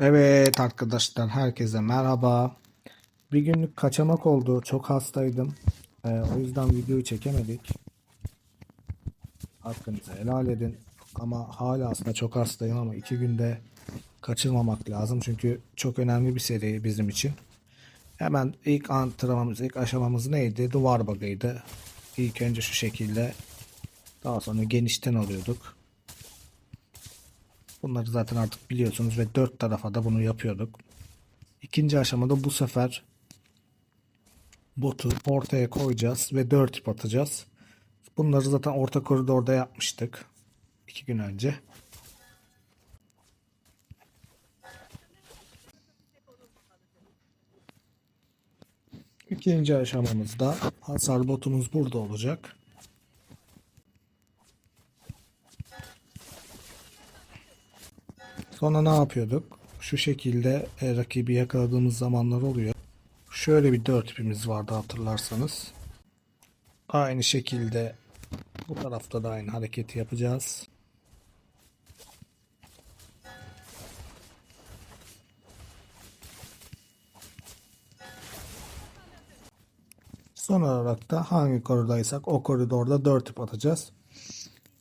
Evet arkadaşlar herkese merhaba. Bir günlük kaçamak oldu. Çok hastaydım. Ee, o yüzden videoyu çekemedik. Hakkınızı helal edin. Ama hala aslında çok hastayım ama iki günde kaçırmamak lazım. Çünkü çok önemli bir seri bizim için. Hemen ilk antrenmanımız, ilk aşamamız neydi? Duvar bug'ıydı. İlk önce şu şekilde daha sonra genişten alıyorduk. Bunları zaten artık biliyorsunuz ve dört tarafa da bunu yapıyorduk. İkinci aşamada bu sefer botu ortaya koyacağız ve dört ip atacağız. Bunları zaten orta koridorda yapmıştık. iki gün önce. İkinci aşamamızda hasar botumuz burada olacak. Sonra ne yapıyorduk? Şu şekilde e, rakibi yakaladığımız zamanlar oluyor. Şöyle bir dört ipimiz vardı hatırlarsanız. Aynı şekilde bu tarafta da aynı hareketi yapacağız. Son olarak da hangi koridordaysak o koridorda 4 ip atacağız.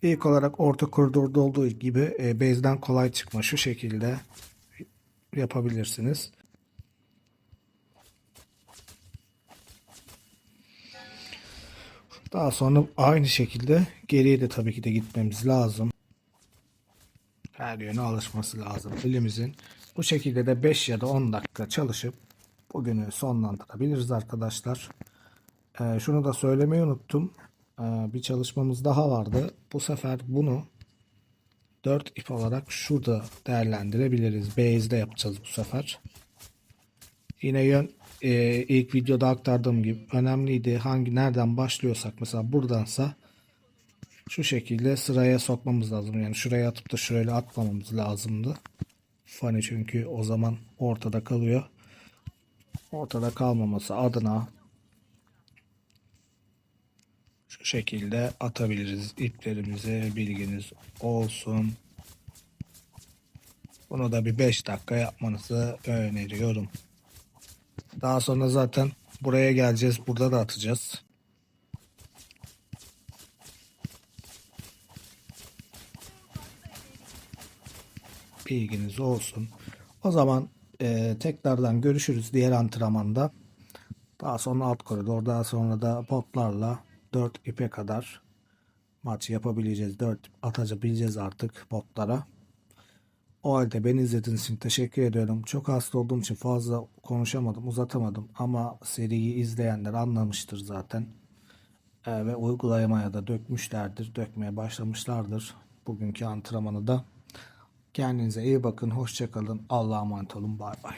İlk olarak orta koridorda olduğu gibi e, base'den kolay çıkma şu şekilde yapabilirsiniz. Daha sonra aynı şekilde geriye de tabii ki de gitmemiz lazım. Her yöne alışması lazım elimizin. Bu şekilde de 5 ya da 10 dakika çalışıp bugünü sonlandırabiliriz arkadaşlar. Ee, şunu da söylemeyi unuttum. Ee, bir çalışmamız daha vardı. Bu sefer bunu 4 ip olarak şurada değerlendirebiliriz. Base'de yapacağız bu sefer. Yine yön e, ilk videoda aktardığım gibi önemliydi. Hangi nereden başlıyorsak mesela buradansa şu şekilde sıraya sokmamız lazım. Yani şuraya atıp da şöyle atmamamız lazımdı. Fani çünkü o zaman ortada kalıyor. Ortada kalmaması adına şu şekilde atabiliriz iplerimizi bilginiz olsun. Bunu da bir 5 dakika yapmanızı öneriyorum. Daha sonra zaten buraya geleceğiz. Burada da atacağız. Bilginiz olsun. O zaman e, tekrardan görüşürüz diğer antrenmanda. Daha sonra alt koridor, daha sonra da botlarla 4 ipe kadar maç yapabileceğiz. 4 atabileceğiz artık botlara. O halde beni izlediğiniz için teşekkür ediyorum. Çok hasta olduğum için fazla konuşamadım, uzatamadım ama seriyi izleyenler anlamıştır zaten. Ee, ve uygulamaya da dökmüşlerdir, dökmeye başlamışlardır. Bugünkü antrenmanı da. Kendinize iyi bakın, hoşçakalın, Allah'a emanet olun, bay bay.